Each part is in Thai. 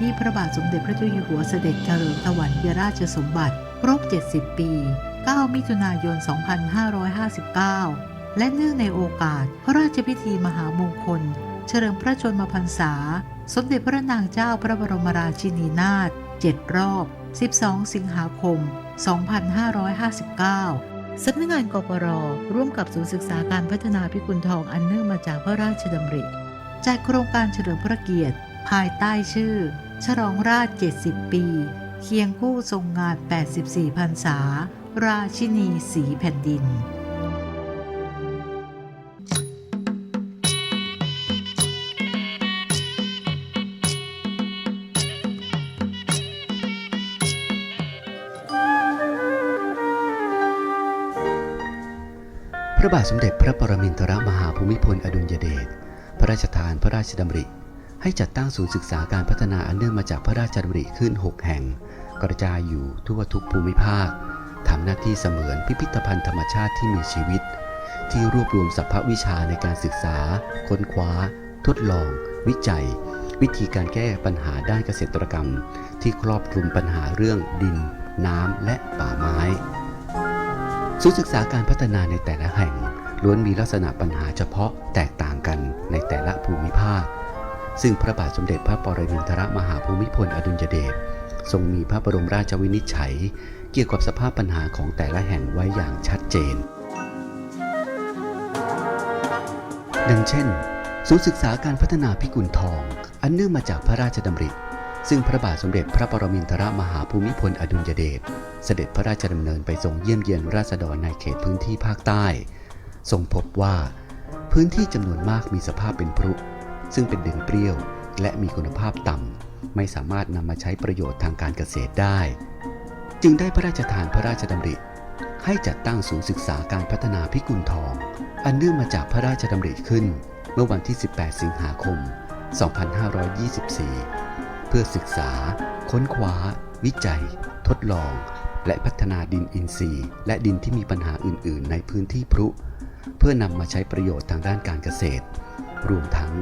ที่พระบาทสมเด็จพระเจ้าอยู่หัวเสด็จเถลิงถวัลยราชสมบัติครบ 70 ปี 9 มิถุนายน 2559 และเนื่องในโอกาสพระราชพิธีมหามงคล เฉลิมพระชนมพรรษา สมเด็จพระนางเจ้าพระบรมราชินีนาถ 7 รอบ 12 สิงหาคม 2559สำนักงานกปรร่วมกับศูนย์ศึกษาการพัฒนาพิกุลทองอันเนื่องมาจากพระราชดำริจัดโครงการเฉลิมพระเกียรติ ภายใต้ชื่อ ฉลองราช 70 ปี เคียงคู่ทรงงาน 84พรรษา ราชินีสีแผ่นดินพระบาทสมเด็จพระปรมินทรมหาภูมิพลอดุลยเดช พระราชทานพระราชดำริ ให้จัดตั้งศูนย์ศึกษาการพัฒนาอันเนื่องมาจากพระราชดำริขึ้น 6 แห่ง กระจายอยู่ทั่วทุกภูมิภาคทำหน้าที่เสมือนพิพิธภัณฑ์ธรรมชาติที่มีชีวิต ที่รวบรวมสรรพวิชาในการศึกษา ค้นคว้า ทดลอง วิจัย วิธีการแก้ปัญหาด้านเกษตรกรรม ที่ครอบคลุมปัญหาเรื่องดิน น้ำและป่าไม้ศูนย์ศึกษาการพัฒนาในแต่ละแห่งล้วนมีลักษณะปัญหาเฉพาะแตกต่างกันในแต่ละภูมิภาค ซึ่งพระบาทสมเด็จพระปรมินทรมหาภูมิพลอดุลยเดชทรงมีพระบรมราชวินิจฉัย เกี่ยวกับสภาพปัญหาของแต่ละแห่งไว้อย่างชัดเจน ดังเช่น ศูนย์ศึกษาการพัฒนาพิกุลทอง อันเนื่องมาจากพระราชดำริ ซึ่งพระบาทสมเด็จพระปรมินทรมหาภูมิพลอดุลยเดชเสด็จพระราชดำเนินไปทรงเยี่ยมเยียนราษฎรในเขตพื้นที่ภาคใต้ ทรงพบว่า พื้นที่จำนวนมากมีสภาพเป็นพรุ ซึ่งเป็นดินเปรี้ยว และมีคุณภาพต่ำ ไม่สามารถนำมาใช้ประโยชน์ทางการเกษตรได้ จึงได้พระราชทานพระราชดำริ ให้จัดตั้งศูนย์ศึกษาการพัฒนาพิกุลทอง อันเนื่องมาจากพระราชดำริขึ้น เมื่อวันที่ 18 สิงหาคม 2524 เพื่อศึกษา ค้นคว้า วิจัย ทดลอง และพัฒนาดินอินทรีย์ และดินที่มีปัญหาอื่น ๆ ในพื้นที่พรุ เพื่อนำมาใช้ประโยชน์ทางด้านการเกษตร รวมทั้ง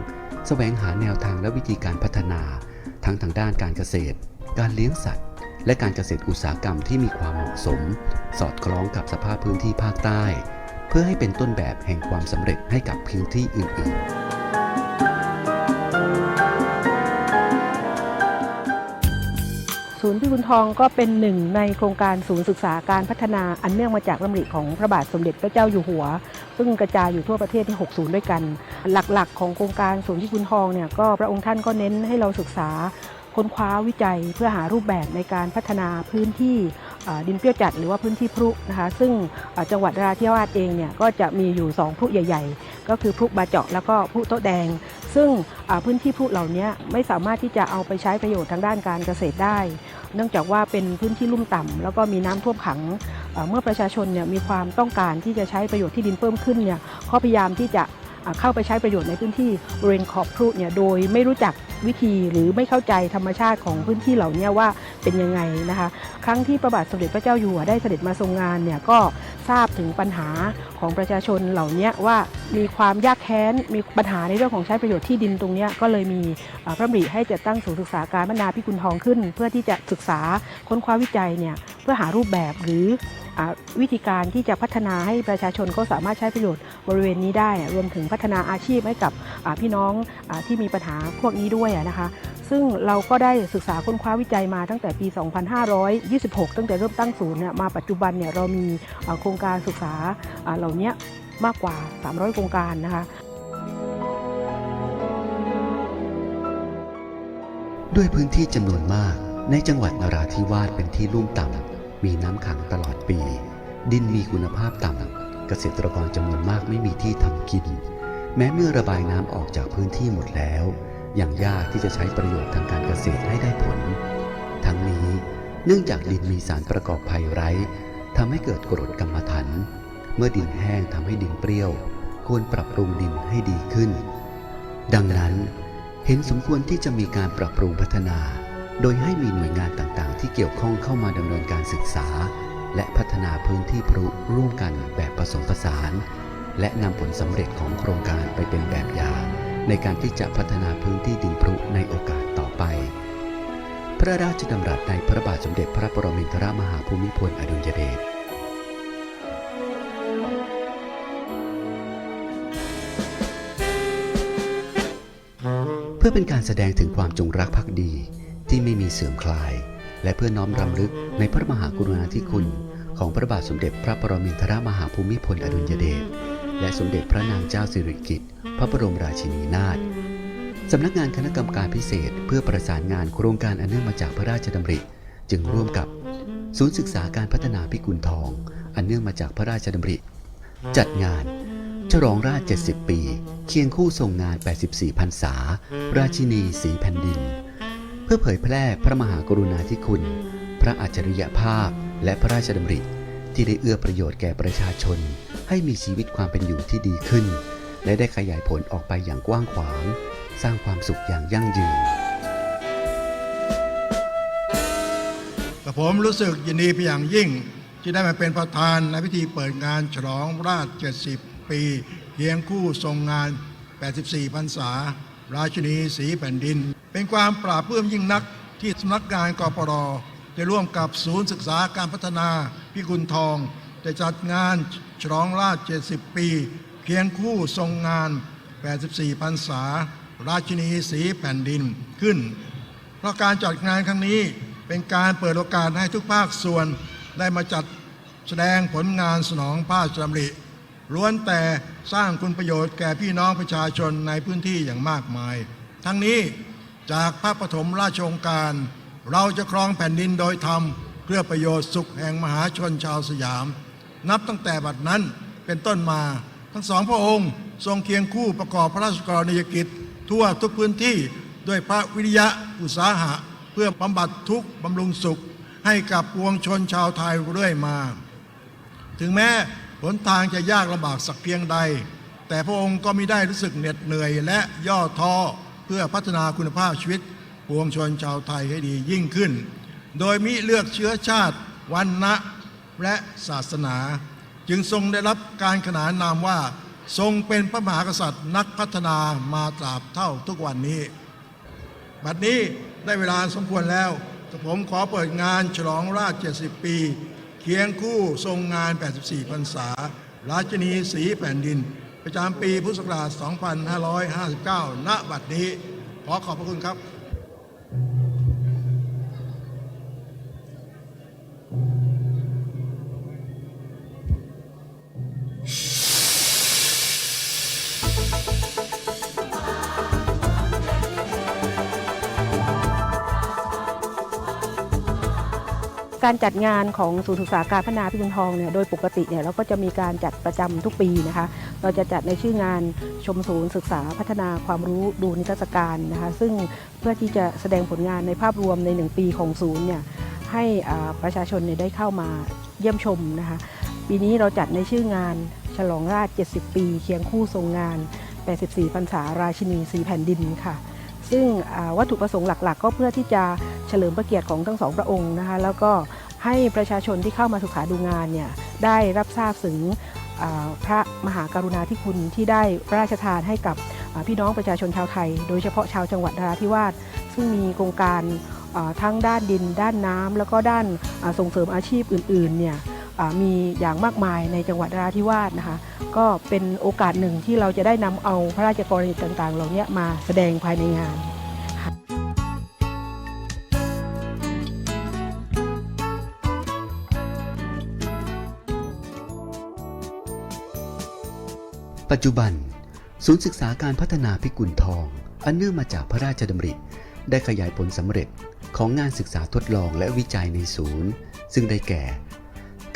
แสวงหาแนวทางและวิธีการพัฒนา ทั้งทางด้านการเกษตร การเลี้ยงสัตว์ และการเกษตรอุตสาหกรรมที่มีความเหมาะสม สอดคล้องกับสภาพพื้นที่ภาคใต้ เพื่อให้เป็นต้นแบบแห่งความสำเร็จให้กับพื้นที่อื่น ๆ นย์พิกุลทองก็เป็นหนึ่งในโครงการศูนย์ศึกษาการพัฒนาอันเนื่องมาจากลำริของพระบาทสมเด็จพระเจ้าอยู่หัว ซึ่งกระจายอยู่ทั่วประเทศที่6ศูนย์ด้วยกัน หลักๆ ของโครงการศูนย์พิกุลทองเนี่ยก็พระองค์ท่านก็เน้นให้เราศึกษาค้นคว้าวิจัยเพื่อหารูปแบบในการพัฒนาพื้นที่ ดินเปรี้ยวจัดหรือว่าพื้นที่พรุนะคะ ซึ่งจังหวัดราธิวาสเองเนี่ยก็จะมีอยู่ 2พรุใหญ่ ๆ ก็คือพรุบาเจาะแล้วก็พรุโต๊ะแดง ซึ่งพื้นที่พรุเหล่านี้ไม่สามารถที่จะเอาไปใช้ประโยชน์ทางด้านการเกษตรได้ เนื่องจากว่าเป็นพื้นที่ลุ่มต่ำแล้วก็มีน้ำท่วมขังเมื่อประชาชนเนี่ยมีความต้องการที่จะใช้ประโยชน์ที่ดินเพิ่มขึ้นเนี่ยก็พยายามที่จะ เข้าไปใช้ประโยชน์ในพื้นที่บริเวณขอบพรุเนี่ยโดยไม่รู้จักวิธีหรือไม่เข้าใจธรรมชาติของพื้นที่เหล่านี้ว่าเป็นยังไงนะคะ ครั้งที่พระบาทสมเด็จพระเจ้าอยู่หัวได้เสด็จมาทรงงานเนี่ยก็ทราบถึงปัญหาของประชาชนเหล่านี้ว่ามีความยากแค้นมีปัญหาในเรื่องของใช้ประโยชน์ที่ดินตรงนี้ก็เลยมีพระดำริให้จัดตั้งศูนย์ศึกษาการพัฒนาพิกุลทองขึ้น เพื่อที่จะศึกษาค้นคว้าวิจัยเนี่ยเพื่อหารูปแบบหรือ วิธีการที่จะพัฒนาให้ประชาชนก็สามารถใช้ประโยชน์บริเวณนี้ได้ รวมถึงพัฒนาอาชีพให้กับพี่น้องอที่มีปัญหาพวกนี้ด้วยนะคะซึ่งเราก็ได้ศึกษาค้นคว้าวิจัยมาตั้งแต่ปี 2526 ตั้งแต่เริ่มตั้งศูนย์เนี่ยมาปัจจุบันเนี่ยเรามีโครงการศึกษาอ่าเหล่านี้มากกว่า 300 โครงการนะคะด้วยพื้นที่จำนวนมากในจังหวัดนราธิวาสเป็นที่ลุ่มต่ำ มีน้ำขังตลอดปี ดินมีคุณภาพต่ำเกษตรกรจำนวนมากไม่มีที่ทำกิน แม้เมื่อระบายน้ำออกจากพื้นที่หมดแล้ว ยังยากที่จะใช้ประโยชน์ทางการเกษตรให้ได้ผล ทั้งนี้เนื่องจากดินมีสารประกอบไพไร้ทำให้เกิดกรดกรรมฐานเมื่อดินแห้งทำให้ดินเปรี้ยว ควรปรับปรุงดินให้ดีขึ้น ดังนั้นเห็นสมควรที่จะมีการปรับปรุงพัฒนา โดยให้มีหน่วยงานต่างๆ ที่เกี่ยวข้องเข้ามาดำเนินการศึกษา และพัฒนาพื้นที่พรุร่วมกันแบบผสมผสาน และนำผลสำเร็จของโครงการไปเป็นแบบอย่าง ในการที่จะพัฒนาพื้นที่ดินพรุในโอกาสต่อไป พระราชดำรัสในพระบาทสมเด็จพระปรมินทรมหาภูมิพลอดุลยเดชเพื่อเป็นการแสดงถึงความจงรักภักดี ที่ไม่มีเสื่อมคลาย และเพื่อน้อมรำลึกในพระมหากรุณาธิคุณ ของพระบาทสมเด็จพระปรมินทรมหาภูมิพลอดุลยเดชและสมเด็จพระนางเจ้าสิริกิติ์พระบรมราชินีนาถสำนักงานคณะกรรมการพิเศษ เพื่อประสานงานโครงการอันเนื่องมาจากพระราชดำริ จึงร่วมกับ ศูนย์ศึกษาการพัฒนาพิกุลทอง อันเนื่องมาจากพระราชดำริ จัดงาน ฉลองราช 70 ปี เคียงคู่ทรงงาน 84พรรษา ราชินีสีแผ่นดิน เพื่อเผยแพร่พระมหากรุณาธิคุณ พระอัจฉริยภาพและพระราชดำริ ที่ได้เอื้อประโยชน์แก่ประชาชน ให้มีชีวิตความเป็นอยู่ที่ดีขึ้น และได้ขยายผลออกไปอย่างกว้างขวาง สร้างความสุขอย่างยั่งยืนกับผมรู้สึกยินดีเป็นอย่างยิ่ง ที่ได้มาเป็นประธานในพิธีเปิดงานฉลองราช 70 ปีเคียงคู่ทรงงาน 84 พรรษา ราชินีสีแผ่นดิน เป็นความปราบปลื้มยิ่งนักที่สำนักงานกปรได้ร่วมกับศูนย์ศึกษาการพัฒนาพิกุลทอง ได้จัดงานฉลองราช 70 ปี เคียงคู่ทรงงาน 84 พรรษา ราชินีสีแผ่นดินขึ้น เพราะการจัดงานครั้งนี้เป็นการเปิดโอกาสให้ทุกภาคส่วนได้มาจัดแสดงผลงานสนองพระราชดำริ ล้วนแต่สร้างคุณประโยชน์แก่พี่น้องประชาชนในพื้นที่อย่างมากมาย ทั้งนี้จากพระปฐมราชโองการ เราจะครองแผ่นดินโดยธรรมเพื่อประโยชน์สุขแห่งมหาชนชาวสยาม นับตั้งแต่บัดนั้นเป็นต้นมา ทั้งสองพระองค์ทรงเคียงคู่ประกอบพระราชกรณียกิจ ทั่วทุกพื้นที่ด้วยพระวิริยะอุตสาหะ เพื่อบำบัดทุกข์บำรุงสุข ให้กับปวงชนชาวไทยเรื่อยมา ถึงแม้ หนทางจะยากลำบากสักเพียงใด แต่พระองค์ก็มิได้รู้สึกเหน็ดเหนื่อย และย่อท้อเพื่อพัฒนาคุณภาพชีวิตปวงชนชาวไทยให้ดียิ่งขึ้น โดยมิเลือกเชื้อชาติวันนะและศาสนา จึงทรงได้รับการขนานนามว่า ทรงเป็นพระมหากษัตริย์นักพัฒนามาตราบเท่าทุกวันนี้ บัดนี้ได้เวลาสมควรแล้วผมขอเปิดงานฉลองราช 70 ปี เคียงคู่ทรงงาน 84 พรรษา ราชนีสีแผ่นดิน ประจำปีพุทธศักราช 2559 ณ บัดนี้ ขอขอบพระคุณครับ การจัดงานของศูนย์ศึกษาการพัฒนาพิกุลทองเนี่ยโดยปกติเนี่ยเราก็จะมีการจัดประจำทุกปีนะคะ เราจะจัดในชื่องานชมศูนย์ศึกษาพัฒนาความรู้ดูนิทรรศการนะคะ ซึ่งเพื่อที่จะแสดงผลงานในภาพรวมใน 1 ปีของศูนย์เนี่ยให้อ่าประชาชนเนี่ยได้เข้ามาเยี่ยมชมนะคะ ปีนี้เราจัดในชื่องานฉลองราช 70 ปี เคียงคู่ทรงงาน 84พรรษาราชินีสีแผ่นดินค่ะ ซึ่งวัตถุประสงค์หลักๆ ก็เพื่อที่จะ ฉลิมพระเกียรติของทั้งสองพระองค์นะคะแล้วก็ให้ประชาชนที่เข้ามาสุขาดูงานเนี่ยได้รับทราบถึงพระมหากรุณาธิคุณที่ได้พระราชทานให้กับพี่น้องประชาชนชาวไทย โดยเฉพาะชาวจังหวัดนราธิวาสซึ่งมีโครงการทั้งด้านดิน ด้านน้ำแล้วก็ด้านส่งเสริมอาชีพอื่นๆเนี่ยมีอย่างมากมายในจังหวัดนราธิวาสนะคะก็เป็นโอกาสหนึ่งที่เราจะได้นำเอาพระราชกรณียกิจต่างๆ เหล่านี้มาแสดงภายในงานค่ะ ปัจจุบัน ศูนย์ศึกษาการพัฒนาพิกุลทอง อันเนื่องมาจากพระราชดำริ ได้ขยายผลสำเร็จของงานศึกษาทดลองและวิจัยในศูนย์ ซึ่งได้แก่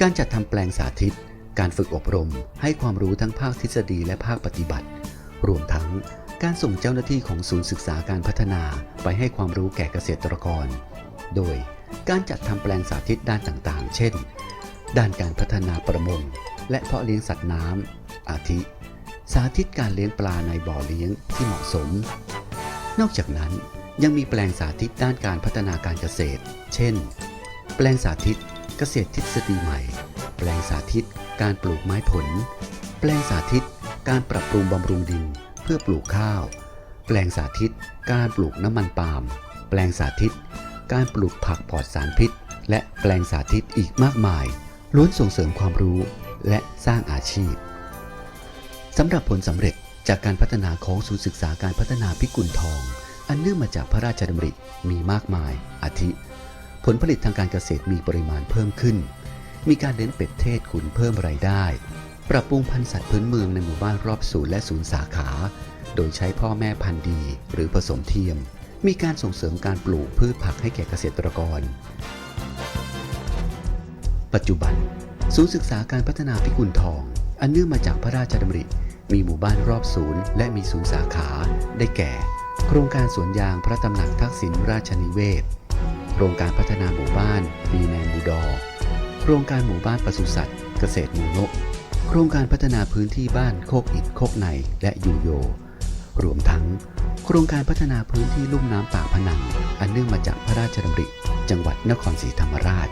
การจัดทำแปลงสาธิต การฝึกอบรม ให้ความรู้ทั้งภาคทฤษฎีและภาคปฏิบัติ รวมทั้งการส่งเจ้าหน้าที่ของศูนย์ศึกษาการพัฒนาไปให้ความรู้แก่เกษตรกร โดยการจัดทำแปลงสาธิตด้านต่างๆ เช่น ด้านการพัฒนาประมง และเพาะเลี้ยงสัตว์น้ำอาทิ สาธิตการเลี้ยงปลาในบ่อเลี้ยงที่เหมาะสม นอกจากนั้นยังมีแปลงสาธิตด้านการพัฒนาการเกษตร เช่น แปลงสาธิตเกษตรทฤษฎีใหม่ แปลงสาธิตการปลูกไม้ผล แปลงสาธิตการปรับปรุงบำรุงดินเพื่อปลูกข้าว แปลงสาธิตการปลูกน้ำมันปาล์ม แปลงสาธิต การปลูกผักปลอดสารพิษ และแปลงสาธิตอีกมากมาย ล้วนส่งเสริมความรู้และสร้างอาชีพ สำหรับผลสำเร็จจากการพัฒนาของศูนย์ศึกษาการพัฒนาพิกุลทอง อันเนื่องมาจากพระราชดำริมีมากมาย อาทิ ผลผลิตทางการเกษตรมีปริมาณเพิ่มขึ้น มีการเลี้ยงเป็ดเทศขุนเพิ่มรายได้ ปรับปรุงพันธุ์สัตว์พื้นเมืองในหมู่บ้านรอบศูนย์และศูนย์สาขา โดยใช้พ่อแม่พันธุ์ดี หรือผสมเทียม มีการส่งเสริมการปลูกพืชผักให้แก่เกษตรกร ปัจจุบัน ศูนย์ศึกษาการพัฒนาพิกุลทอง อันเนื่องมาจากพระราชดำริ มีหมู่บ้านรอบศูนย์และมีศูนย์สาขา ได้แก่ โครงการสวนยางพระตำหนักทักษิณราชนิเวศ โครงการพัฒนาหมู่บ้านปีแนนบูดอ์โครงการหมู่บ้านปศุสัตว์ เกษตรหมูนกโครงการพัฒนาพื้นที่บ้านโคกอิฐโคกในและยูโย รวมทั้ง โครงการพัฒนาพื้นที่ลุ่มน้ำปากพนัง อันเนื่องมาจากพระราชดำริ จังหวัดนครศรีธรรมราช